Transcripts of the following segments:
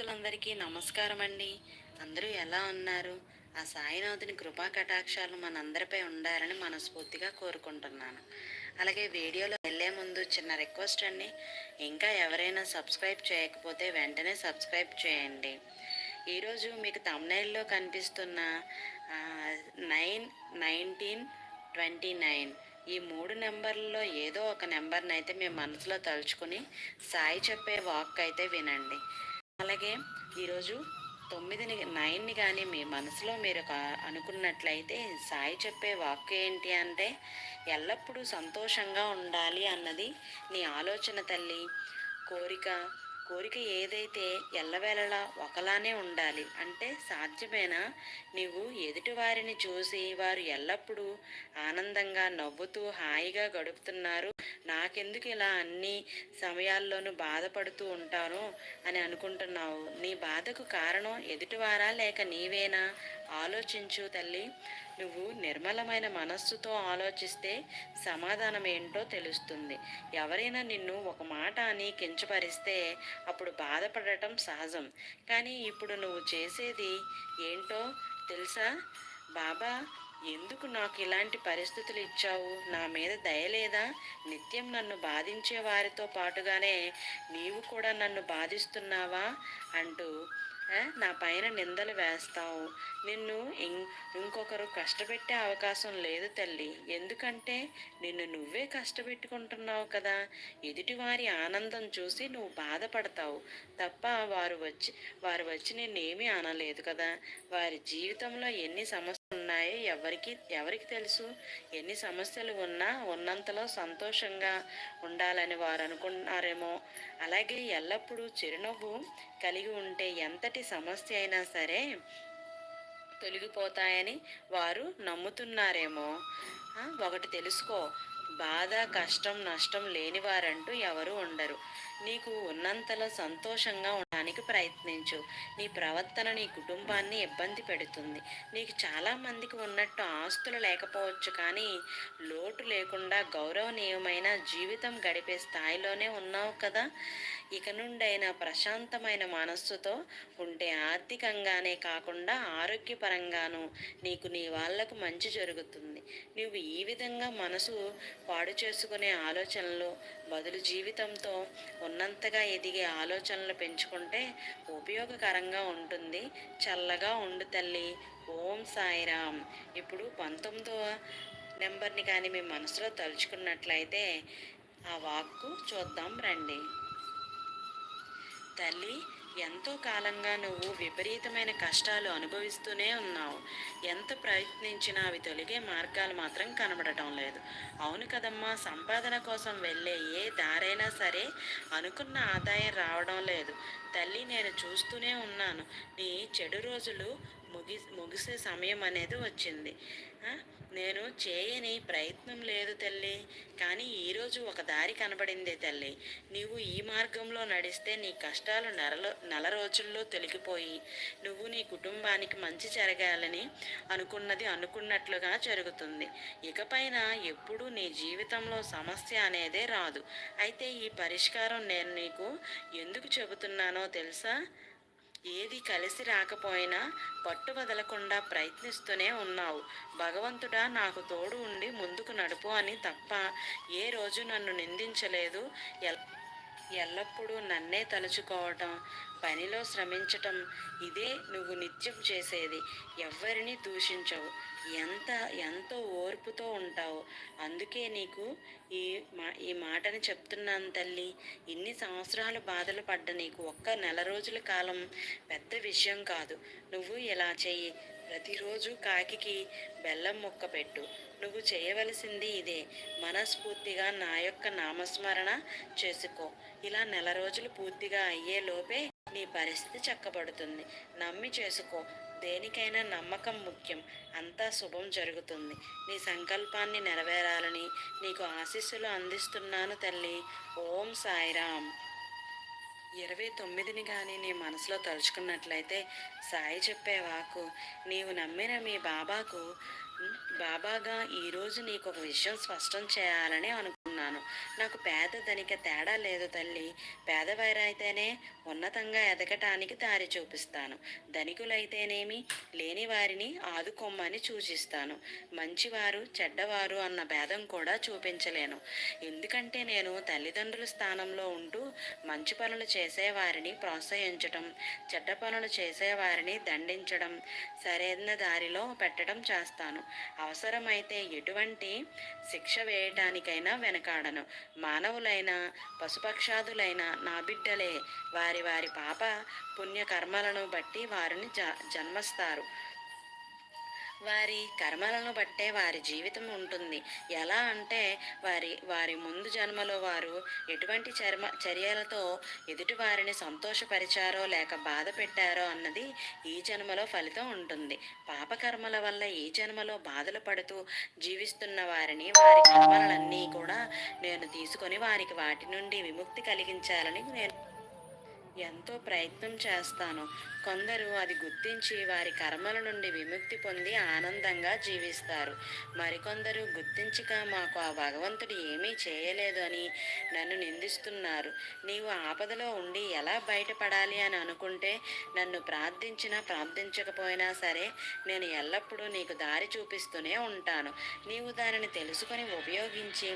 భక్తులందరికీ నమస్కారం అండి అందరూ ఎలా ఉన్నారు? ఆ సాయినాథుని కృపా కటాక్షాలు మనందరిపై ఉండాలని మనస్ఫూర్తిగా కోరుకుంటున్నాను. అలాగే వీడియోలో వెళ్ళే ముందు చిన్న రిక్వెస్ట్ అండి. ఇంకా ఎవరైనా సబ్స్క్రైబ్ చేయకపోతే వెంటనే సబ్స్క్రైబ్ చేయండి. ఈరోజు మీకు తమ్నైల్లో కనిపిస్తున్న నైన్ నైన్టీన్ ట్వంటీ నైన్ ఈ మూడు నెంబర్లలో ఏదో ఒక నెంబర్ని అయితే మీ మనసులో తలుచుకుని సాయి చెప్పే వాక్ అయితే వినండి. అలాగే ఈరోజు తొమ్మిదిని నైన్ని కానీ మీ మనసులో మీరు ఒక- అనుకున్నట్లయితే సాయి చెప్పే వాక్ ఏంటి అంటే ఎల్లప్పుడూ సంతోషంగా ఉండాలి అన్నది నీ ఆలోచన తల్లి. కోరిక కోరిక ఏదైతే ఎల్లవేళలా ఒకలానే ఉండాలి అంటే సాధ్యమేనా? నీవు ఎదుటివారిని చూసి వారు ఎల్లప్పుడూ ఆనందంగా నవ్వుతూ హాయిగా గడుపుతున్నారు. నాకెందుకు ఇలా అన్ని సమయాల్లోనూ బాధపడుతూ ఉంటాను అని అనుకుంటున్నావు? నీ బాధకు కారణం ఎదుటివారా లేక నీవేనా? ఆలోచించు తల్లి. నువ్వు నిర్మలమైన మనస్సుతో ఆలోచిస్తే సమాధానం ఏంటో తెలుస్తుంది. ఎవరైనా నిన్ను ఒక మాట అని కించపరిస్తే అప్పుడు బాధపడటం సహజం. కానీ ఇప్పుడు నువ్వు చేసేది ఏంటో తెలుసా? బాబా ఎందుకు నాకు ఇలాంటి పరిస్థితులు ఇచ్చావు? నా మీద దయలేదా నిత్యం నన్ను బాధించే వారితో పాటుగానే నీవు కూడా నన్ను బాధిస్తున్నావా? అంటూ నా పైన నిందలు వేస్తావు. నిన్ను ఇం- ఇంకొకరు కష్టపెట్టే అవకాశం లేదు తల్లి. ఎందుకంటే నిన్ను నువ్వే కష్టపెట్టుకుంటున్నావు కదా. ఎదుటివారి ఆనందం చూసి నువ్వు బాధపడతావు. తప్ప వారు వచ్చి వారు వచ్చి నిన్నేమీ అనలేదు కదా. వారి జీవితంలో ఎన్ని సమస్యలు ఉన్నాయి. ఎవరికి ఎవరికి తెలుసు? ఎన్ని సమస్యలు ఉన్నా ఉన్నంతలో సంతోషంగా ఉండాలని వారు అనుకుంటున్నారేమో. అలాగే ఎల్లప్పుడూ చిరునవ్వు కలిగి ఉంటే ఎంతటి సమస్య అయినా సరే తొలగిపోతాయని వారు నమ్ముతున్నారేమో. ఒకటి తెలుసుకో. బాధ కష్టం నష్టం లేనివారంటూ ఎవరు ఉండరు. నీకు ఉన్నంతలో సంతోషంగా ఉండడానికి ప్రయత్నించు. నీ ప్రవర్తన నీ కుటుంబాన్ని ఇబ్బంది పెడుతుంది. నీకు చాలామందికి ఉన్నట్టు ఆస్తులు లేకపోవచ్చు కానీ లోటు లేకుండా గౌరవనీయమైన జీవితం గడిపే స్థాయిలోనే ఉన్నావు కదా. ఇక నుండైనా ప్రశాంతమైన మనస్సుతో ఉంటే ఆర్థికంగానే కాకుండా ఆరోగ్యపరంగాను నీకు నీ వాళ్ళకు మంచి జరుగుతుంది. నువ్వు ఈ విధంగా మనసు పాడు చేసుకునే ఆలోచనలు బదులు జీవితంతో ఉన్నంతగా ఎదిగే ఆలోచనలు పెంచుకుంటే ఉపయోగకరంగా ఉంటుంది. చల్లగా ఉండు తల్లి. ఓం సాయిరామ్. ఇప్పుడు పంతొమ్మిదవ నెంబర్ని కానీ మీ మనసులో తలుచుకున్నట్లయితే ఆ వాక్కు చూద్దాం రండి. తల్లి ఎంతో కాలంగా నువ్వు విపరీతమైన కష్టాలు అనుభవిస్తూనే ఉన్నావు. ఎంత ప్రయత్నించినా అవి తొలగే మార్గాలు మాత్రం కనబడటం లేదు. అవును కదమ్మా సంపాదన కోసం వెళ్ళే ఏ దారైనా సరే అనుకున్న ఆదాయం రావడం లేదు. తల్లి నేను చూస్తూనే ఉన్నాను. నీ చెడు రోజులు ముగి ముగిసే సమయం అనేది వచ్చింది. నేను చేయని ప్రయత్నం లేదు తల్లి. కానీ ఈరోజు ఒక దారి కనబడింది తల్లి. నీవు ఈ మార్గంలో నడిస్తే నీ కష్టాలు నెలలో నెల రోజుల్లో తొలగిపోయి నువ్వు నీ కుటుంబానికి మంచి జరగాలని అనుకున్నది అనుకున్నట్లుగా జరుగుతుంది. ఇకపైన ఎప్పుడూ నీ జీవితంలో సమస్య అనేదే రాదు. అయితే ఈ పరిష్కారం నేను నీకు ఎందుకు చెబుతున్నానో తెలుసా? ఏది కలిసి రాకపోయినా పట్టు వదలకుండా ప్రయత్నిస్తూనే ఉన్నావు. భగవంతుడా నాకు తోడు ఉండి ముందుకు నడుపు అని తప్ప ఏ రోజు నన్ను నిందించలేదు. ఎల్ ఎల్లప్పుడూ నన్నే తలుచుకోవటం పనిలో శ్రమించటం ఇదే నువ్వు నిత్యం చేసేది. ఎవ్వరిని దూషించవు. ఎంత ఎంతో ఓర్పుతో ఉంటావు. అందుకే నీకు ఈ మా ఈ మాటని చెప్తున్నాను తల్లి. ఇన్ని సంవత్సరాలు బాధలు పడ్డ నీకు ఒక్క నెల రోజుల కాలం పెద్ద విషయం కాదు. నువ్వు ఇలా చెయ్యి. ప్రతిరోజు కాకికి బెల్లం ముక్క పెట్టు. నువ్వు చేయవలసింది ఇదే. మనస్ఫూర్తిగా నా యొక్క నామస్మరణ చేసుకో. ఇలా నెల రోజులు పూర్తిగా అయ్యే లోపే నీ పరిస్థితి చక్కబడుతుంది. నమ్మి చేసుకో. దేనికైనా నమ్మకం ముఖ్యం. అంతా శుభం జరుగుతుంది. నీ సంకల్పాన్ని నెరవేరాలని నీకు ఆశీస్సులు అందిస్తున్నాను తల్లి. ఓం సాయిరామ్. ఇరవై తొమ్మిదిని కానీ నీ మనసులో తలుచుకున్నట్లయితే సాయి చెప్పే వాకు నీవు నమ్మిన మీ బాబాకు బాబాగా ఈరోజు నీకు ఒక విషయం స్పష్టం చేయాలని అనుకున్నాను కోరుకుంటున్నాను నాకు పేద ధనిక తేడా లేదు తల్లి. పేదవారైతేనే ఉన్నతంగా ఎదగటానికి దారి చూపిస్తాను. ధనికులైతేనేమి లేని వారిని ఆదుకోమ్మని సూచిస్తాను. మంచివారు చెడ్డవారు అన్న భేదం కూడా చూపించలేను. ఎందుకంటే నేను తల్లిదండ్రుల స్థానంలో ఉంటూ మంచి పనులు చేసేవారిని ప్రోత్సహించటం చెడ్డ పనులు చేసేవారిని దండించడం సరైన దారిలో పెట్టడం చేస్తాను. అవసరమైతే ఎటువంటి శిక్ష వేయటానికైనా వెనక కాడను. మానవులైన పశుపక్షాదులైన నా బిడ్డలే. వారి వారి పాప పుణ్యకర్మలను బట్టి వారిని జ జన్మస్తారు. వారి కర్మలను బట్టే వారి జీవితం ఉంటుంది. ఎలా అంటే వారి వారి ముందు జన్మలో వారు ఎటువంటి చర్మ చర్యలతో ఎదుటి వారిని సంతోషపరిచారో లేక బాధ పెట్టారో అన్నది ఈ జన్మలో ఫలితం ఉంటుంది. పాపకర్మల వల్ల ఈ జన్మలో బాధలు పడుతూ జీవిస్తున్న వారిని వారి కర్మలన్నీ కూడా నేను తీసుకొని వారికి వాటి నుండి విముక్తి కలిగించాలని నేను ఎంతో ప్రయత్నం చేస్తాను. కొందరు అది గుర్తించి వారి కర్మల నుండి విముక్తి పొంది ఆనందంగా జీవిస్తారు. మరికొందరు గుర్తించక మాకు ఆ భగవంతుడు ఏమీ చేయలేదు అని నన్ను నిందిస్తున్నారు. నీవు ఆపదలో ఉండి ఎలా బయటపడాలి అని అనుకుంటే నన్ను ప్రార్థించినా ప్రార్థించకపోయినా సరే నేను ఎల్లప్పుడూ నీకు దారి చూపిస్తూనే ఉంటాను. నీవు దానిని తెలుసుకొని ఉపయోగించి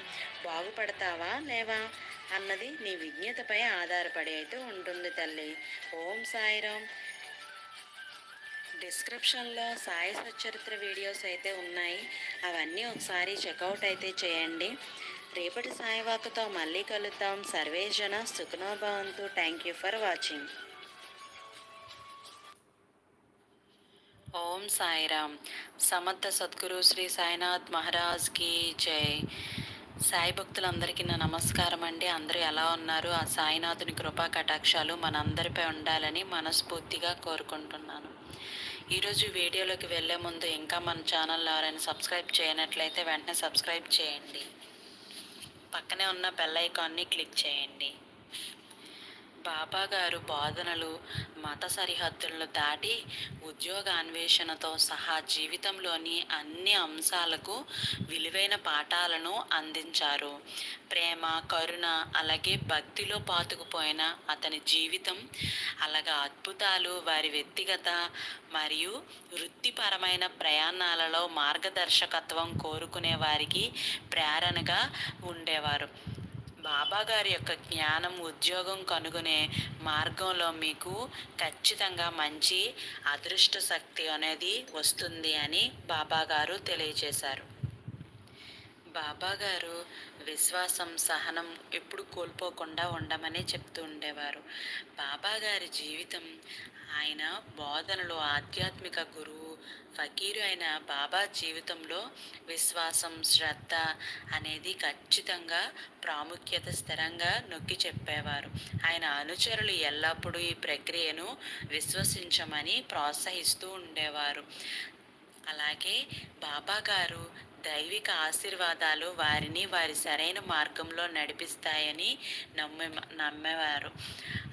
బాగుపడతావా లేవా? అన్నది నీ విజ్ఞతపై ఆధారపడి అయితే ఉంటుంది. తల్లి. ఓం సాయిరామ్ డిస్క్రిప్షన్లో సాయి సచరిత్ర వీడియోస్ అయితే ఉన్నాయి. అవన్నీ ఒకసారి చెక్అవుట్ అయితే చేయండి. రేపటి సాయివాకుతో మళ్ళీ కలుద్దాం. సర్వేజన సుఖనోభవంతు. థ్యాంక్ యూ ఫర్ వాచింగ్ ఓం సాయిరామ్ సమర్థ సద్గురు శ్రీ సాయినాథ్ మహారాజ్కి జై. సాయి భక్తులందరికీ నా నమస్కారం అండి. అందరూ ఎలా ఉన్నారు? ఆ సాయినాథుని కృపా కటాక్షాలు మనందరిపై ఉండాలని మనస్ఫూర్తిగా కోరుకుంటున్నాను. ఈరోజు వీడియోలోకి వెళ్ళే ముందు ఇంకా మన ఛానల్ ఎవరైనా సబ్స్క్రైబ్ చేయనట్లయితే వెంటనే సబ్స్క్రైబ్ చేయండి. పక్కనే ఉన్న బెల్ ఐకాన్ని క్లిక్ చేయండి. బాబాగారు బోధనలు మత సరిహద్దులను దాటి ఉద్యోగ అన్వేషణతో సహా జీవితంలోని అన్ని అంశాలకు విలువైన పాఠాలను అందించారు. ప్రేమ కరుణ అలాగే భక్తిలో పాతుకుపోయిన అతని జీవితం అలాగే అద్భుతాలు వారి వ్యక్తిగత మరియు వృత్తిపరమైన ప్రయాణాలలో మార్గదర్శకత్వం కోరుకునే వారికి ప్రేరణగా ఉండేవారు. బాబాగారి యొక్క జ్ఞానం ఉద్యోగం కనుగొనే మార్గంలో మీకు ఖచ్చితంగా మంచి అదృష్ట శక్తి అనేది వస్తుంది అని బాబాగారు తెలియజేశారు. బాబాగారు విశ్వాసం సహనం ఎప్పుడు కోల్పోకుండా ఉండమని చెప్తూ ఉండేవారు. బాబాగారి జీవితం ఆయన బోధనలు ఆధ్యాత్మిక గురువు ఫకీరు అయిన బాబా జీవితంలో విశ్వాసం శ్రద్ధ అనేది ఖచ్చితంగా ప్రాముఖ్యత స్థిరంగా నొక్కి చెప్పేవారు. ఆయన అనుచరులు ఎల్లప్పుడూ ఈ ప్రక్రియను విశ్వసించమని ప్రోత్సహిస్తూ ఉండేవారు. అలాగే బాబా గారు దైవిక ఆశీర్వాదాలు వారిని వారి సరైన మార్గంలో నడిపిస్తాయని నమ్మే నమ్మేవారు.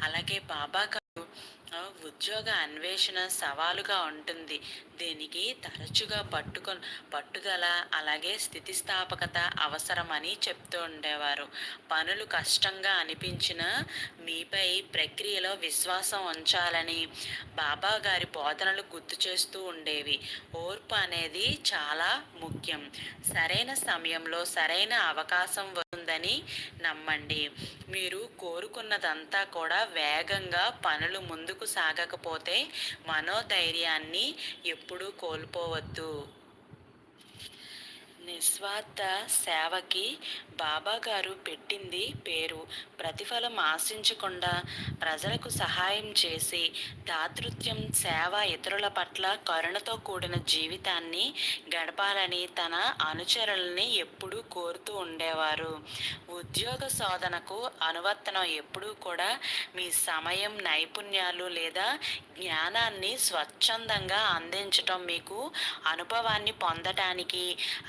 అలాగే బాబా గారు ఉద్యోగ అన్వేషణ సవాలుగా ఉంటుంది. దీనికి? తరచుగా పట్టుకొ పట్టుదల అలాగే స్థితిస్థాపకత అవసరమని చెప్తూ ఉండేవారు. పనులు కష్టంగా అనిపించిన మీపై ప్రక్రియలో విశ్వాసం ఉంచాలని బాబా గారి బోధనలు గుర్తు చేస్తూ ఉండేవి. ఓర్పు అనేది చాలా ముఖ్యం. సరైన సమయంలో సరైన అవకాశం ఉందని నమ్మండి. మీరు కోరుకున్నదంతా కూడా వేగంగా పనులు ముందుకు సాగకపోతే మనోధైర్యాన్ని ఎప్పుడూ కోల్పోవద్దు. నిస్వార్థ సేవకి బాబాగారు పెట్టింది పేరు. ప్రతిఫలం ఆశించకుండా ప్రజలకు సహాయం చేసి దాతృత్యం సేవ ఇతరుల పట్ల కరుణతో కూడిన జీవితాన్ని గడపాలని తన అనుచరుల్ని ఎప్పుడూ కోరుతూ ఉండేవారు. ఉద్యోగ శోధనకు అనువర్తనం ఎప్పుడూ కూడా మీ సమయం నైపుణ్యాలు లేదా జ్ఞానాన్ని స్వచ్ఛందంగా అందించటం మీకు అనుభవాన్ని పొందటానికి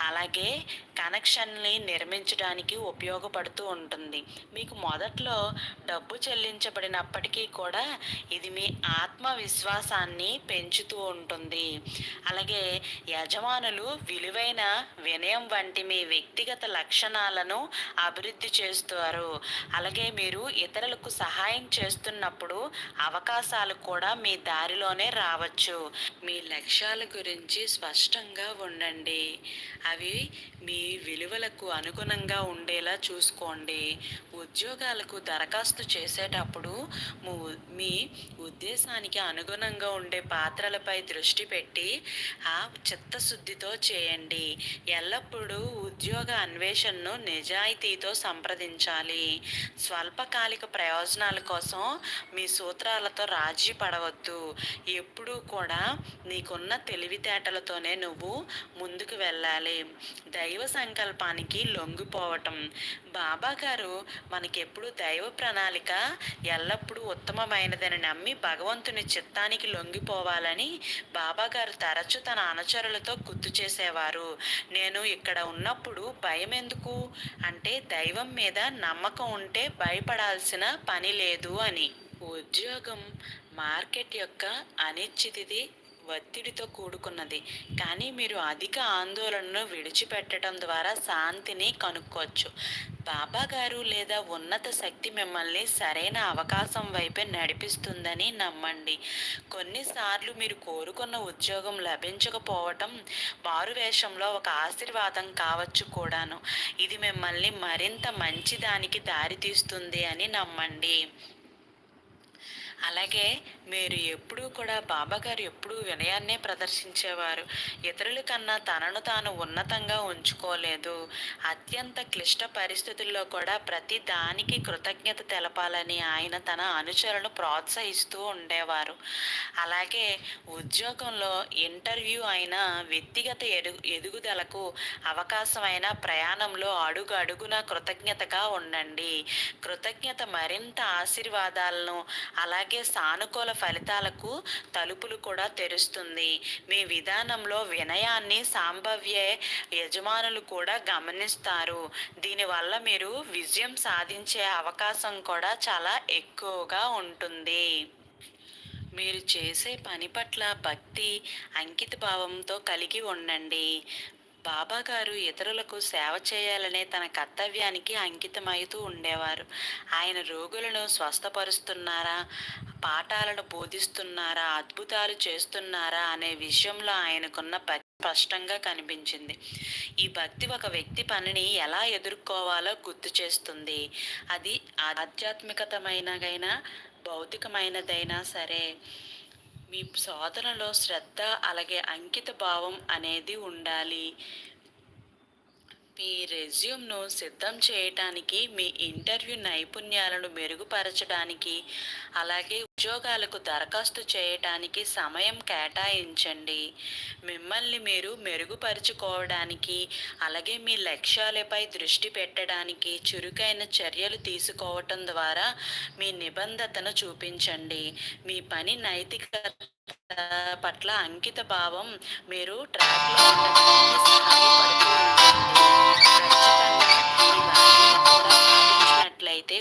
అలా అలాగే కనెక్షన్ని నిర్మించడానికి ఉపయోగపడుతూ ఉంటుంది. మీకు మొదట్లో డబ్బు చెల్లించబడినప్పటికీ కూడా ఇది మీ ఆత్మవిశ్వాసాన్ని పెంచుతూ ఉంటుంది. అలాగే యజమానులు విలువైన వినయం వంటి మీ వ్యక్తిగత లక్షణాలను అభివృద్ధి చేస్తారు. అలాగే మీరు ఇతరులకు సహాయం చేస్తున్నప్పుడు అవకాశాలు కూడా మీ దారిలోనే రావచ్చు. మీ లక్ష్యాల గురించి స్పష్టంగా ఉండండి. అవి మీ విలువలకు అనుగుణంగా ఉండేలా చూసుకోండి. ఉద్యోగాలకు దరఖాస్తు చేసేటప్పుడు మీ ఉద్దేశానికి అనుగుణంగా ఉండే పాత్రలపై దృష్టి పెట్టి ఆ చిత్తశుద్ధితో చేయండి. ఎల్లప్పుడూ ఉద్యోగ అన్వేషణను నిజాయితీతో సంప్రదించాలి. స్వల్పకాలిక ప్రయోజనాల కోసం మీ సూత్రాలతో రాజీ పడవద్దు. ఎప్పుడూ కూడా నీకున్న తెలివితేటలతోనే నువ్వు ముందుకు వెళ్ళాలి. దైవ సంకల్పానికి లొంగిపోవటం. బాబా గారు మనకెప్పుడు దైవ ప్రణాళిక ఎల్లప్పుడూ ఉత్తమమైనదని నమ్మి భగవంతుని చిత్తానికి లొంగిపోవాలని బాబా గారు తరచు తన అనుచరులతో గుర్తు చేసేవారు. నేను ఇక్కడ ఉన్నప్పుడు భయం ఎందుకు అంటే దైవం మీద నమ్మకం ఉంటే భయపడాల్సిన పని లేదు అని. ఉద్యోగం మార్కెట్ యొక్క అనిశ్చితిది ఒత్తిడితో కూడుకున్నది. కానీ మీరు అధిక ఆందోళనను విడిచిపెట్టడం ద్వారా శాంతిని కనుక్కోవచ్చు. బాబా గారు లేదా ఉన్నత శక్తి మిమ్మల్ని సరైన అవకాశం వైపే నడిపిస్తుందని నమ్మండి. కొన్నిసార్లు మీరు కోరుకున్న ఉద్యోగం లభించకపోవటం వారు వేషంలో ఒక ఆశీర్వాదం కావచ్చు కూడాను. ఇది మిమ్మల్ని మరింత మంచి దానికి దారితీస్తుంది అని నమ్మండి. అలాగే మీరు ఎప్పుడూ కూడా బాబాగారు ఎప్పుడూ వినయాన్నే ప్రదర్శించేవారు. ఇతరుల కన్నా తనను తాను ఉన్నతంగా ఉంచుకోలేదు. అత్యంత క్లిష్ట పరిస్థితుల్లో కూడా ప్రతి దానికి కృతజ్ఞత తెలపాలని ఆయన తన అనుచరులను ప్రోత్సహిస్తూ ఉండేవారు. అలాగే ఉద్యోగంలో ఇంటర్వ్యూ అయిన వ్యక్తిగత ఎదు ఎదుగుదలకు అవకాశమైన ప్రయాణంలో అడుగు అడుగున కృతజ్ఞతగా ఉండండి. కృతజ్ఞత మరింత ఆశీర్వాదాలను అలాగే సానుకూల ఫలితాలకు తలుపులు కూడా తెరుస్తుంది. మీ విధానంలో వినయాన్ని సాంభవ్య యజమానులు కూడా గమనిస్తారు. దీనివల్ల మీరు విజయం సాధించే అవకాశం కూడా చాలా ఎక్కువగా ఉంటుంది. మీరు చేసే పని పట్ల భక్తి అంకిత భావంతో కలిగి ఉండండి. బాబాగారు ఇతరులకు సేవ చేయాలనే తన కర్తవ్యానికి అంకితమవుతూ ఉండేవారు. ఆయన రోగులను స్వస్థపరుస్తున్నారా? పాఠాలను బోధిస్తున్నారా? అద్భుతాలు చేస్తున్నారా? అనే విషయంలో ఆయనకున్న స్పష్టంగా కనిపించింది. ఈ భక్తి ఒక వ్యక్తి పనిని ఎలా ఎదుర్కోవాలో గుర్తు చేస్తుంది. అది ఆధ్యాత్మికతమైనదైనా భౌతికమైనదైనా సరే. మీ శోధనలో శ్రద్ధ అలాగే అంకిత భావం అనేది ఉండాలి. మీ రెజ్యూమ్ను సిద్ధం చేయటానికి మీ ఇంటర్వ్యూ నైపుణ్యాలను మెరుగుపరచడానికి అలాగే ఉద్యోగాలకు దరఖాస్తు చేయటానికి సమయం కేటాయించండి. మిమ్మల్ని మీరు మెరుగుపరుచుకోవడానికి అలాగే మీ లక్ష్యాలపై దృష్టి పెట్టడానికి చురుకైన చర్యలు తీసుకోవటం ద్వారా మీ నిబంధతను చూపించండి. మీ పని నైతికత పట్ల అంకిత భావం మీరు ట్రాక్లో ఉండడానికి సహాయపడుతూ ఖచ్చితంగా ఇవన్నీ కూడా పాటించినట్లయితే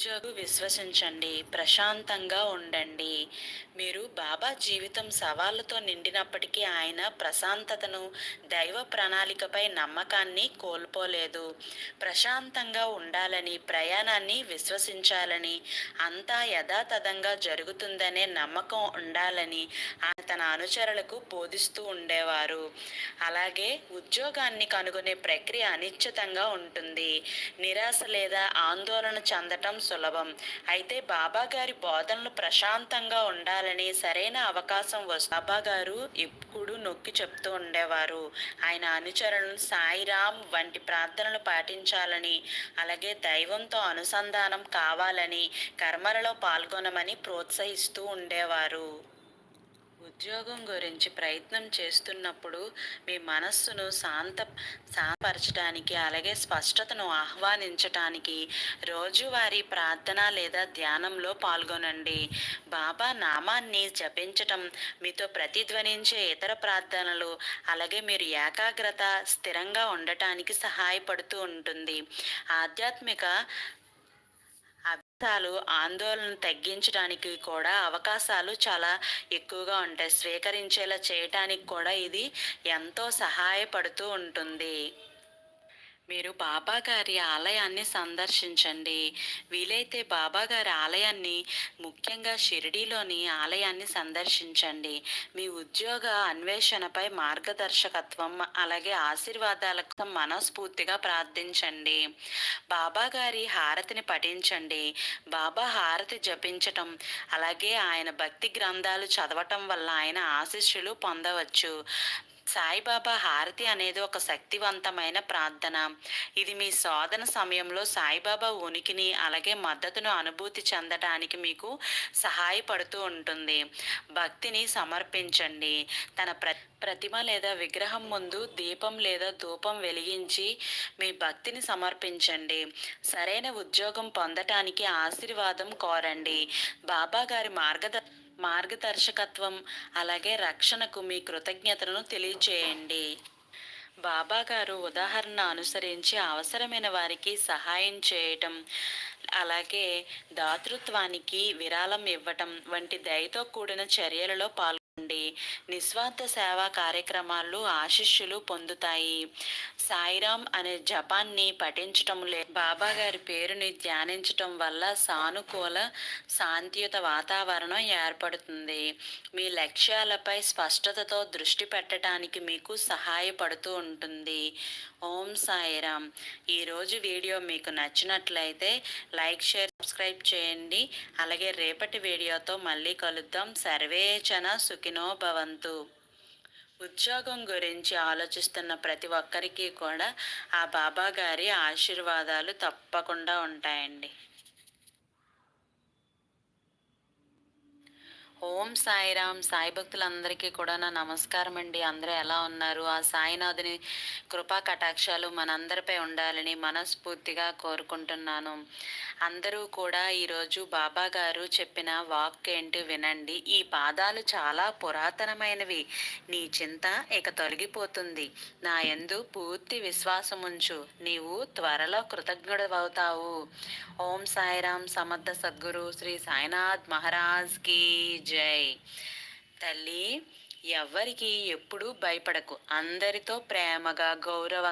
ఉద్యోగు విశ్వసించండి ప్రశాంతంగా ఉండండి. మీరు బాబా జీవితం సవాళ్ళతో నిండినప్పటికీ ఆయన ప్రశాంతతను దైవ ప్రణాళికపై నమ్మకాన్ని కోల్పోలేదు. ప్రశాంతంగా ఉండాలని ప్రయాణాన్ని విశ్వసించాలని అంతా యథాతథంగా జరుగుతుందనే నమ్మకం ఉండాలని తన అనుచరులకు బోధిస్తూ ఉండేవారు. అలాగే ఉద్యోగాన్ని కనుగొనే ప్రక్రియ అనిశ్చితంగా ఉంటుంది. నిరాశ లేదా ఆందోళన చెందటం సులభం. అయితే బాబా గారి బోధనలు ప్రశాంతంగా ఉండాలని సరైన అవకాశం వస్తు బాబా గారు ఎప్పుడు నొక్కి చెప్తూ ఉండేవారు. ఆయన అనుచరులను సాయిరామ్ వంటి ప్రార్థనలు పాటించాలని అలాగే దైవంతో అనుసంధానం కావాలని కర్మలలో పాల్గొనమని ప్రోత్సహిస్తూ ఉండేవారు. ఉద్యోగం గురించి ప్రయత్నం చేస్తున్నప్పుడు మీ మనస్సును శాంత శాంతపరచడానికి అలాగే స్పష్టతను ఆహ్వానించటానికి రోజువారీ ప్రార్థన లేదా ధ్యానంలో పాల్గొనండి. బాబా నామాన్ని జపించటం మీతో ప్రతిధ్వనించే ఇతర ప్రార్థనలు అలాగే మీరు ఏకాగ్రత స్థిరంగా ఉండటానికి సహాయపడుతూ ఉంటుంది. ఆధ్యాత్మిక అభ్యాసాలు ఆందోళన తగ్గించడానికి కూడా అవకాశాలు చాలా ఎక్కువగా ఉంటాయి. స్వీకరించేలా చేయటానికి కూడా ఇది ఎంతో సహాయపడుతూ ఉంటుంది. మీరు బాబా గారి ఆలయాన్ని సందర్శించండి. వీలైతే బాబా గారి ఆలయాన్ని ముఖ్యంగా షిరిడీలోని ఆలయాన్ని సందర్శించండి. మీ ఉద్యోగ అన్వేషణపై మార్గదర్శకత్వం అలాగే ఆశీర్వాదాలకు మనస్ఫూర్తిగా ప్రార్థించండి. బాబా గారి హారతిని పఠించండి. బాబా హారతి జపించటం అలాగే ఆయన భక్తి గ్రంథాలు చదవటం వల్ల ఆయన ఆశీస్సులు పొందవచ్చు. సాయిబాబా హారతి అనేది ఒక శక్తివంతమైన ప్రార్థన. ఇది మీ శోధన సమయంలో సాయిబాబా ఉనికిని అలాగే మద్దతును అనుభూతి చెందడానికి మీకు సహాయపడుతూ ఉంటుంది. భక్తిని సమర్పించండి. తన ప్ర ప్రతిమ లేదా విగ్రహం ముందు దీపం లేదా ధూపం వెలిగించి మీ భక్తిని సమర్పించండి. సరైన ఉద్యోగం పొందటానికి ఆశీర్వాదం కోరండి. బాబా గారి మార్గద మార్గదర్శకత్వం అలాగే రక్షణకు మీ కృతజ్ఞతలను తెలియచేయండి. బాబా గారు ఉదాహరణ అనుసరించి అవసరమైన వారికి సహాయం చేయటం అలాగే దాతృత్వానికి విరాళం ఇవ్వటం వంటి దయతో కూడిన చర్యలలో పాల్గొ నుండి నిస్వార్థ సేవా కార్యక్రమాలు ఆశిష్యులు పొందుతాయి. సాయిరామ్ అనే జపాన్ని పఠించటం లే బాబా గారి పేరుని ధ్యానించటం వల్ల సానుకూల శాంతియుత వాతావరణం ఏర్పడుతుంది. మీ లక్ష్యాలపై స్పష్టతతో దృష్టి పెట్టడానికి మీకు సహాయపడుతూ ఉంటుంది. ఓం సాయిరామ్. ఈరోజు వీడియో మీకు నచ్చినట్లయితే లైక్ షేర్ సబ్స్క్రైబ్ చేయండి. అలాగే రేపటి వీడియోతో మళ్ళీ కలుద్దాం. సర్వేచన సుఖినో భవంతు ఉద్యోగం గురించి ఆలోచిస్తున్న ప్రతి ఒక్కరికి కూడా ఆ బాబా గారి ఆశీర్వాదాలు తప్పకుండా ఉంటాయండి. ఓం సాయిరామ్ సాయి భక్తులందరికీ కూడా నా నమస్కారం అండి అందరూ ఎలా ఉన్నారు? ఆ సాయినాథుని కృపా కటాక్షాలు మనందరిపై ఉండాలని మనస్ఫూర్తిగా కోరుకుంటున్నాను. అందరూ కూడా ఈరోజు బాబా గారు చెప్పిన వాక్ ఏంటి వినండి. ఈ పాదాలు చాలా పురాతనమైనవి. నీ చింత ఇక తొలగిపోతుంది. నా ఎందు పూర్తి విశ్వాసం ఉంచు. నీవు త్వరలో కృతజ్ఞుడవుతావు ఓం సాయిరామ్ సమర్థ సద్గురు శ్రీ సాయినాథ్ మహారాజ్కి జై. తల్లి ఎవ్వరికి ఎప్పుడూ భయపడకు. అందరితో ప్రేమగా గౌరవంగా